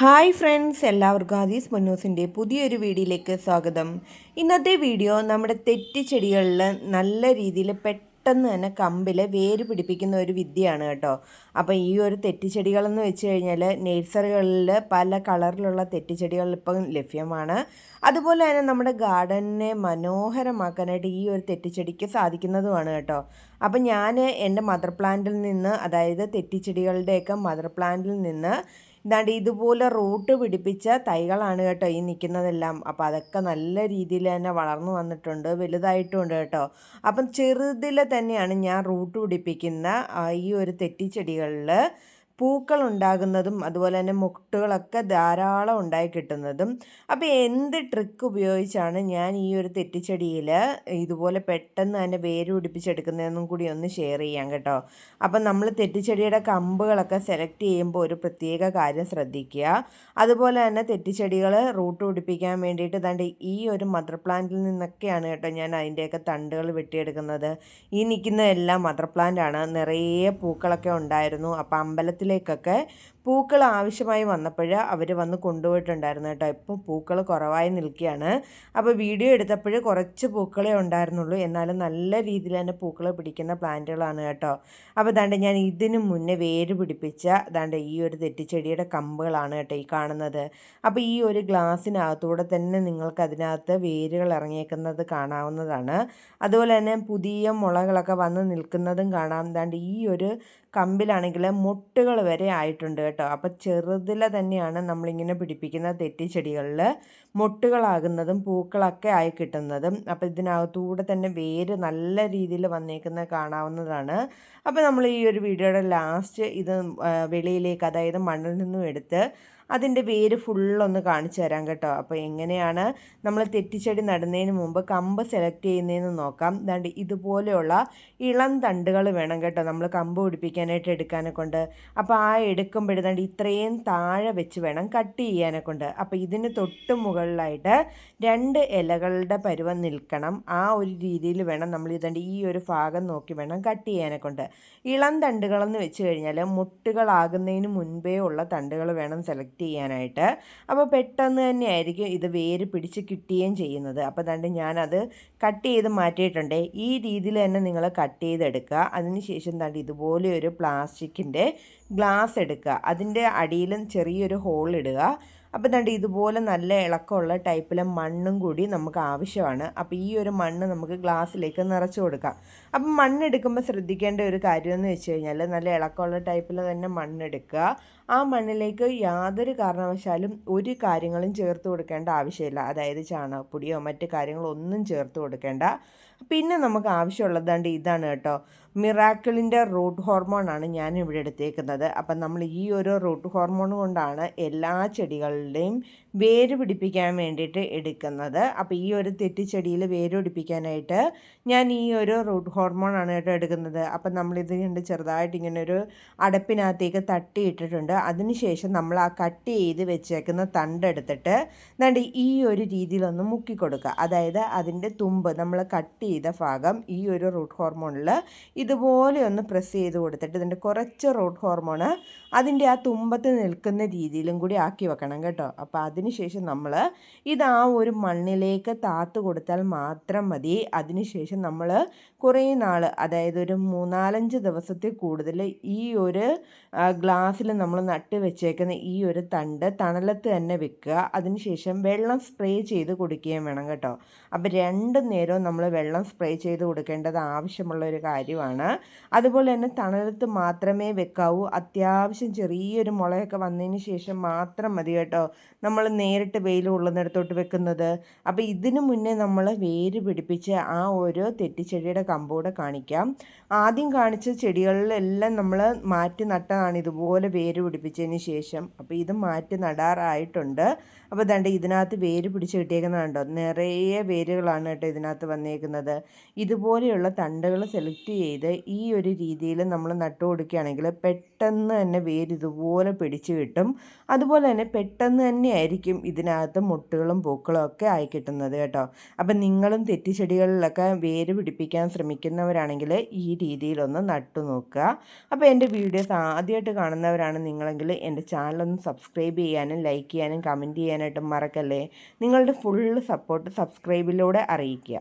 Hi friends എല്ലാവർക്കും ആദീസ് മന്നൂസിന്റെ പുതിയൊരു വീഡിയോയിലേക്ക് സ്വാഗതം. ഇന്നത്തെ വീഡിയോ നമ്മുടെ തെറ്റി ചെടികളിൽ നല്ല രീതിയിൽ പെട്ടെന്ന് തന്നെ കമ്പിൽ വേര് പിടിപ്പിക്കുന്ന ഒരു വിദ്യയാണ് കേട്ടോ. അപ്പോൾ ഈ ഒരു തെറ്റിച്ചെടികളെന്ന് വെച്ച് കഴിഞ്ഞാൽ നേഴ്സറികളിൽ പല കളറിലുള്ള തെറ്റിച്ചെടികൾ ഇപ്പം ലഭ്യമാണ്. അതുപോലെ തന്നെ നമ്മുടെ ഗാർഡനെ മനോഹരമാക്കാനായിട്ട് ഈ ഒരു തെറ്റിച്ചെടിക്ക് സാധിക്കുന്നതുമാണ് കേട്ടോ. അപ്പം ഞാൻ എന്റെ മദർ പ്ലാന്റിൽ നിന്ന് അതായത് തെറ്റിച്ചെടികളുടെയൊക്കെ മദർ പ്ലാന്റിൽ നിന്ന് ഇതാണ്ട് ഇതുപോലെ റൂട്ട് പിടിപ്പിച്ച തൈകളാണ് കേട്ടോ ഈ നിൽക്കുന്നതെല്ലാം. അപ്പോൾ അതൊക്കെ നല്ല രീതിയിൽ തന്നെ വളർന്നു വന്നിട്ടുണ്ട് വലുതായിട്ടുണ്ട് കേട്ടോ. അപ്പം ചെറുതിൽ തന്നെയാണ് ഞാൻ റൂട്ട് പിടിപ്പിക്കുന്ന ഈ ഒരു തെറ്റിച്ചെടികളിൽ പൂക്കൾ ഉണ്ടാകുന്നതും അതുപോലെ തന്നെ മുട്ടുകളൊക്കെ ധാരാളം ഉണ്ടായി കിട്ടുന്നതും. അപ്പോൾ എന്ത് ട്രിക്ക് ഉപയോഗിച്ചാണ് ഞാൻ ഈ ഒരു തെറ്റിച്ചെടിയിൽ ഇതുപോലെ പെട്ടെന്ന് തന്നെ വേര് പിടിപ്പിച്ചെടുക്കുന്നതെന്നും കൂടി ഒന്ന് ഷെയർ ചെയ്യാം കേട്ടോ. അപ്പം നമ്മൾ തെറ്റിച്ചെടിയുടെ കമ്പുകളൊക്കെ സെലക്ട് ചെയ്യുമ്പോൾ ഒരു പ്രത്യേക കാര്യം ശ്രദ്ധിക്കുക. അതുപോലെ തന്നെ തെറ്റിച്ചെടികൾ റൂട്ട് പിടിപ്പിക്കാൻ വേണ്ടിയിട്ട് ദാണ്ട് ഈ ഒരു മദർ പ്ലാന്റിൽ നിന്നൊക്കെയാണ് കേട്ടോ ഞാൻ അതിന്റെയൊക്കെ തണ്ടുകൾ വെട്ടിയെടുക്കുന്നത്. ഈ നിൽക്കുന്നതെല്ലാം മദർ പ്ലാന്റ് ആണ്. നിറയെ പൂക്കളൊക്കെ ഉണ്ടായിരുന്നു. അപ്പോൾ അമ്പലത്തിൽ വീട്ടിലേക്കൊക്കെ പൂക്കൾ ആവശ്യമായി വന്നപ്പോൾ അവർ വന്ന് കൊണ്ടുപോയിട്ടുണ്ടായിരുന്നു കേട്ടോ. ഇപ്പോൾ പൂക്കൾ കുറവായി നിൽക്കുകയാണ്. അപ്പോൾ വീഡിയോ എടുത്തപ്പോൾ കുറച്ച് പൂക്കളേ ഉണ്ടായിരുന്നുള്ളൂ. എന്നാലും നല്ല രീതിയിൽ തന്നെ പൂക്കൾ പിടിക്കുന്ന പ്ലാന്റുകളാണ് കേട്ടോ. അപ്പോൾ ദാണ്ട് ഞാൻ ഇതിനു മുന്നേ വേര് പിടിപ്പിച്ച ദാണ്ട് ഈ ഒരു തെറ്റിച്ചെടിയുടെ കമ്പുകളാണ് കേട്ടോ ഈ കാണുന്നത്. അപ്പോൾ ഈ ഒരു ഗ്ലാസ്സിനകത്തൂടെ തന്നെ നിങ്ങൾക്ക് അതിനകത്ത് വേരുകൾ ഇറങ്ങിയേക്കുന്നത് കാണാവുന്നതാണ്. അതുപോലെ തന്നെ പുതിയ മുളകളൊക്കെ വന്ന് നിൽക്കുന്നതും കാണാം. ദാണ്ട് ഈ ഒരു കമ്പിലാണെങ്കിൽ മുട്ടുകൾ വരെ ആയിട്ടുണ്ട് കേട്ടോ. അപ്പോൾ ചെറുതിലെ തന്നെയാണ് നമ്മളിങ്ങനെ പിടിപ്പിക്കുന്ന തെറ്റിച്ചെടികളിൽ മുട്ടുകളാകുന്നതും പൂക്കളൊക്കെ ആയി കിട്ടുന്നതും. അപ്പോൾ ഇതിനകത്തൂടെ തന്നെ വേര് നല്ല രീതിയിൽ വന്നേക്കുന്നത് കാണാവുന്നതാണ്. അപ്പോൾ നമ്മൾ ഈ ഒരു വീഡിയോയുടെ ലാസ്റ്റ് ഇത് വെളിയിലേക്ക് അതായത് മണ്ണിൽ നിന്നും എടുത്ത് അതിന്റെ വേര് ഫുള്ളൊന്ന് കാണിച്ചു തരാം കേട്ടോ. അപ്പോൾ എങ്ങനെയാണ് നമ്മൾ തെറ്റിച്ചെടി നടുന്നതിന് മുമ്പ് കമ്പ് സെലക്ട് ചെയ്യുന്നതെന്ന് നോക്കാം. ദാണ്ട് ഇതുപോലെയുള്ള ഇളം തണ്ടുകൾ വേണം കേട്ടോ നമ്മൾ കമ്പ് പിടിപ്പിക്കാനായിട്ട് എടുക്കാനെ കൊണ്ട്. അപ്പോൾ ആ എടുക്കുമ്പോഴേതാണ്ട് ഇത്രയും താഴെ വെച്ച് വേണം കട്ട് ചെയ്യാനെ കൊണ്ട്. അപ്പോൾ ഇതിന് തൊട്ട് മുകളിലായിട്ട് രണ്ട് ഇലകളുടെ പരുവം നിൽക്കണം. ആ ഒരു രീതിയിൽ വേണം നമ്മൾ ഇതാണ്ട് ഈ ഒരു ഭാഗം നോക്കി വേണം കട്ട് ചെയ്യാനെ കൊണ്ട്. ഇളം തണ്ടുകളെന്ന് വെച്ച് കഴിഞ്ഞാൽ മുട്ടുകളാകുന്നതിന് മുൻപേ ഉള്ള തണ്ടുകൾ വേണം സെലക്ട് ചെയ്യാനായിട്ട്. അപ്പോൾ പെട്ടെന്ന് തന്നെ ആയിരിക്കും ഇത് വേര് പിടിച്ച് കിട്ടുകയും ചെയ്യുന്നത്. അപ്പോൾ അതുകൊണ്ട് ഞാനത് കട്ട് ചെയ്ത് മാറ്റിയിട്ടുണ്ട്. ഈ രീതിയിൽ തന്നെ നിങ്ങൾ കട്ട് ചെയ്തെടുക്കുക. അതിനുശേഷം തണ്ട് ഇതുപോലെ ഒരു പ്ലാസ്റ്റിക്കിന്റെ ഗ്ലാസ് എടുക്കുക. അതിന്റെ അടിയിലും ചെറിയൊരു ഹോൾ ഇടുക. അപ്പോൾ തണ്ട് ഇതുപോലെ നല്ല ഇളക്കമുള്ള ടൈപ്പിലെ മണ്ണും കൂടി നമുക്ക് ആവശ്യമാണ്. അപ്പോൾ ഈ ഒരു മണ്ണ് നമുക്ക് ഗ്ലാസ്സിലേക്ക് നിറച്ച് കൊടുക്കാം. അപ്പം മണ്ണെടുക്കുമ്പോൾ ശ്രദ്ധിക്കേണ്ട ഒരു കാര്യം എന്ന് വെച്ച് കഴിഞ്ഞാൽ നല്ല ഇളക്കമുള്ള ടൈപ്പിൽ തന്നെ മണ്ണെടുക്കുക. ആ മണ്ണിലേക്ക് യാതൊരു കാരണവശാലും ഒരു കാര്യങ്ങളും ചേർത്ത് കൊടുക്കേണ്ട ആവശ്യമില്ല. അതായത് ചാണകപ്പൊടിയോ മറ്റ് കാര്യങ്ങളോ ഒന്നും ചേർത്ത് കൊടുക്കേണ്ട. പിന്നെ നമുക്ക് ആവശ്യമുള്ളതാണ്ട് ഇതാണ് കേട്ടോ. മിറാക്കിളിന്റെ റൂട്ട് ഹോർമോണാണ് ഞാൻ ഇവിടെ എടുത്തേക്കുന്നത്. അപ്പം നമ്മൾ ഈ ഒരു റൂട്ട് ഹോർമോൺ കൊണ്ടാണ് എല്ലാ ചെടികളുടെയും വേര് പിടിപ്പിക്കാൻ വേണ്ടിയിട്ട് എടുക്കുന്നത്. അപ്പോൾ ഈ ഒരു തെറ്റിച്ചെടിയിൽ വേര് പിടിപ്പിക്കാനായിട്ട് ഞാൻ ഈ ഒരു റൂട്ട് ഹോർമോണാണ് കേട്ടോ എടുക്കുന്നത്. അപ്പം നമ്മളിത് കണ്ട് ചെറുതായിട്ട് ഇങ്ങനെ ഒരു അടപ്പിനകത്തേക്ക് തട്ടിയിട്ടിട്ടുണ്ട്. അതിനുശേഷം നമ്മൾ ആ കട്ട് ചെയ്ത് വെച്ചേക്കുന്ന തണ്ടെടുത്തിട്ട് എന്നിട്ട് ഈ ഒരു രീതിയിലൊന്ന് മുക്കി കൊടുക്കുക. അതായത് അതിന്റെ തുമ്പ് നമ്മൾ കട്ട് ചെയ്ത ഭാഗം ഈ ഒരു റൂട്ട് ഹോർമോണിൽ ഇതുപോലെ ഒന്ന് പ്രസ് ചെയ്ത് കൊടുത്തിട്ട് ഇതിന്റെ കുറച്ച് റൂട്ട് ഹോർമോൺ അതിന്റെ ആ തുമ്പത്ത് നിൽക്കുന്ന രീതിയിലും കൂടി ആക്കി വെക്കണം കേട്ടോ. അപ്പോൾ അതിനുശേഷം നമ്മൾ ഇത് ആ ഒരു മണ്ണിലേക്ക് താത്ത് കൊടുത്താൽ മാത്രം മതി. അതിനുശേഷം നമ്മൾ കുറേ നാൾ അതായത് ഒരു മൂന്നാലഞ്ച് ദിവസത്തിൽ കൂടുതൽ ഈ ഒരു ഗ്ലാസ്സിൽ നമ്മൾ നട്ട് വെച്ചേക്കുന്ന ഈ ഒരു തണ്ട് തണലത്ത് തന്നെ വെക്കുക. അതിനുശേഷം വെള്ളം സ്പ്രേ ചെയ്ത് കൊടുക്കുകയും വേണം കേട്ടോ. അപ്പോൾ രണ്ട് നേരവും നമ്മൾ വെള്ളം സ്പ്രേ ചെയ്ത് കൊടുക്കേണ്ടത് ആവശ്യമുള്ള ഒരു കാര്യമാണ്. അതുപോലെ തന്നെ തണലത്ത് മാത്രമേ വെക്കാവൂ. അത്യാവശ്യം ചെറിയൊരു മുളയൊക്കെ വന്നതിന് ശേഷം മാത്രം മതി കേട്ടോ. നമ്മൾ നേരിട്ട് വെയിൽ ഉള്ളുന്നിടത്തോട്ട് വെക്കുന്നത്. അപ്പോൾ ഇതിനു മുന്നേ നമ്മൾ വേര് പിടിപ്പിച്ച് ആ ഓരോ തെറ്റിച്ചെടിയുടെ കമ്പൂടെ കാണിക്കാം. ആദ്യം കാണിച്ച ചെടികളിലെല്ലാം നമ്മൾ മാറ്റി നട്ടതാണ് ഇതുപോലെ വേര് പിടിപ്പിച്ചതിന് ശേഷം. അപ്പോൾ ഇത് മാറ്റി നടാറായിട്ടുണ്ട്. അപ്പോൾ ദണ്ട് ഇതിനകത്ത് വേര് പിടിച്ച് കിട്ടിയേക്കുന്നതുണ്ടോ നിറയെ വേരുകളാണ് കേട്ടോ ഇതിനകത്ത് വന്നേക്കുന്നത്. ഇതുപോലെയുള്ള തണ്ടുകൾ സെലക്ട് ചെയ്ത് ഈ ഒരു രീതിയിൽ നമ്മൾ നട്ടു കൊടുക്കുകയാണെങ്കിൽ പെട്ടെന്ന് തന്നെ വേര് ഇതുപോലെ പിടിച്ച് കിട്ടും. അതുപോലെ തന്നെ പെട്ടെന്ന് തന്നെ ആയിരിക്കും ഇതിനകത്ത് മുട്ടുകളും പൂക്കളും ഒക്കെ ആയി കിട്ടുന്നത് കേട്ടോ. അപ്പം നിങ്ങളും തെറ്റിച്ചെടികളിലൊക്കെ വേര് പിടിപ്പിക്കാൻ ശ്രമിക്കുന്നവരാണെങ്കിൽ ഈ രീതിയിലൊന്ന് നട്ടു നോക്കുക. അപ്പോൾ എന്റെ വീഡിയോസ് ആദ്യമായിട്ട് കാണുന്നവരാണ് നിങ്ങളെങ്കിൽ എന്റെ ചാനലൊന്ന് സബ്സ്ക്രൈബ് ചെയ്യാനും ലൈക്ക് ചെയ്യാനും കമന്റ് ചെയ്യാനായിട്ടും മറക്കല്ലേ. നിങ്ങളുടെ ഫുൾ സപ്പോർട്ട് സബ്സ്ക്രൈബിലൂടെ അറിയിക്കുക.